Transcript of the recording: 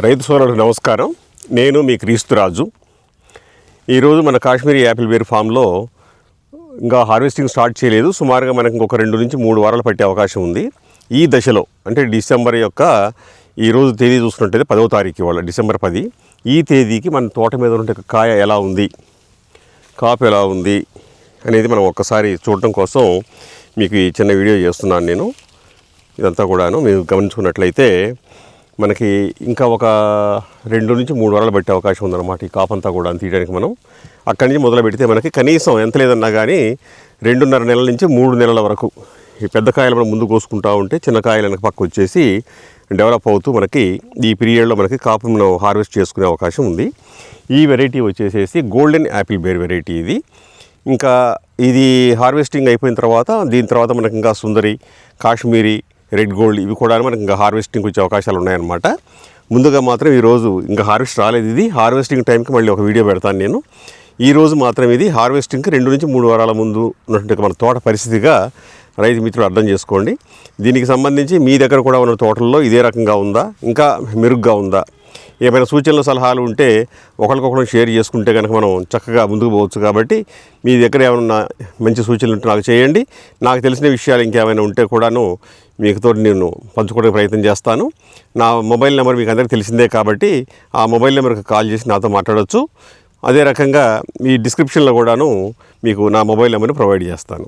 రైతు సోదరులకు నమస్కారం. నేను మీ క్రీస్తురాజు. ఈరోజు మన కాశ్మీరీ యాపిల్ బేర్ ఫామ్లో ఇంకా హార్వెస్టింగ్ స్టార్ట్ చేయలేదు. సుమారుగా మనకు ఇంకొక రెండు నుంచి మూడు వారాలు పట్టే అవకాశం ఉంది. ఈ దశలో అంటే డిసెంబర్ యొక్క ఈరోజు తేదీ చూసుకున్నట్టయితే పదవ తారీఖు ఇవాళ డిసెంబర్ పది. ఈ తేదీకి మన తోట మీద ఉండే కాయ ఎలా ఉంది? కాపు ఎలా ఉంది? అనేది మనం ఒక్కసారి చూడటం కోసం మీకు ఈ చిన్న వీడియో చేస్తున్నాను నేను. ఇదంతా కూడాను మీరు గమనించుకున్నట్లయితే మనకి ఇంకా ఒక రెండు నుంచి మూడు వారాలు పట్టే అవకాశం ఉందన్నమాట ఈ కాపంతా కూడా తీయడానికి మనం. అక్కడి నుంచి మొదలు పెడితే మనకి కనీసం ఎంత లేదన్నా కానీ రెండున్నర నెలల నుంచి మూడు నెలల వరకు ఈ పెద్ద కాయలు మనం ముందు కోసుకుంటా ఉంటే చిన్న కాయలు వెనక పక్క వచ్చేసి డెవలప్ అవుతూ మనకి ఈ పీరియడ్లో మనకి కాపు మనం హార్వెస్ట్ చేసుకునే అవకాశం ఉంది. ఈ వెరైటీ వచ్చేసేసి గోల్డెన్ యాపిల్ బేర్ వెరైటీ ఇది. ఇంకా ఇది హార్వెస్టింగ్ అయిపోయిన తర్వాత దీని తర్వాత మనకి ఇంకా సుందరి కాశ్మీరీ రెడ్ గోల్డ్ ఇవి కూడా మనకి ఇంకా హార్వెస్టింగ్ వచ్చే అవకాశాలు ఉన్నాయన్నమాట. ముందుగా మాత్రం ఈరోజు ఇంకా హార్వెస్ట్ రాలేదు ఇది. హార్వెస్టింగ్ టైంకి మళ్ళీ ఒక వీడియో పెడతాను నేను. ఈ రోజు మాత్రం ఇది హార్వెస్టింగ్కి రెండు నుంచి మూడు వారాల ముందు ఉన్నటువంటి మన తోట పరిస్థితిగా రైతు మిత్రులు అర్థం చేసుకోండి. దీనికి సంబంధించి మీ దగ్గర కూడా ఉన్న తోటల్లో ఇదే రకంగా ఉందా? ఇంకా మెరుగ్గా ఉందా? ఏమైనా సూచనలు సలహాలు ఉంటే ఒకరికొకరు షేర్ చేసుకుంటే కనుక మనం చక్కగా ముందుకు పోవచ్చు కాబట్టి మీ దగ్గర ఏమైనా మంచి సూచనలు ఉంటే నాకు చేయండి. నాకు తెలిసిన విషయాలు ఇంకేమైనా ఉంటే కూడాను మీకుతో నేను పంచుకోవడానికి ప్రయత్నం చేస్తాను. నా మొబైల్ నెంబర్ మీకు అందరికీ తెలిసిందే కాబట్టి ఆ మొబైల్ నెంబర్కి కాల్ చేసి నాతో మాట్లాడవచ్చు అదే రకంగా ఈ డిస్క్రిప్షన్లో కూడాను మీకు నా మొబైల్ నెంబర్ని ప్రొవైడ్ చేస్తాను.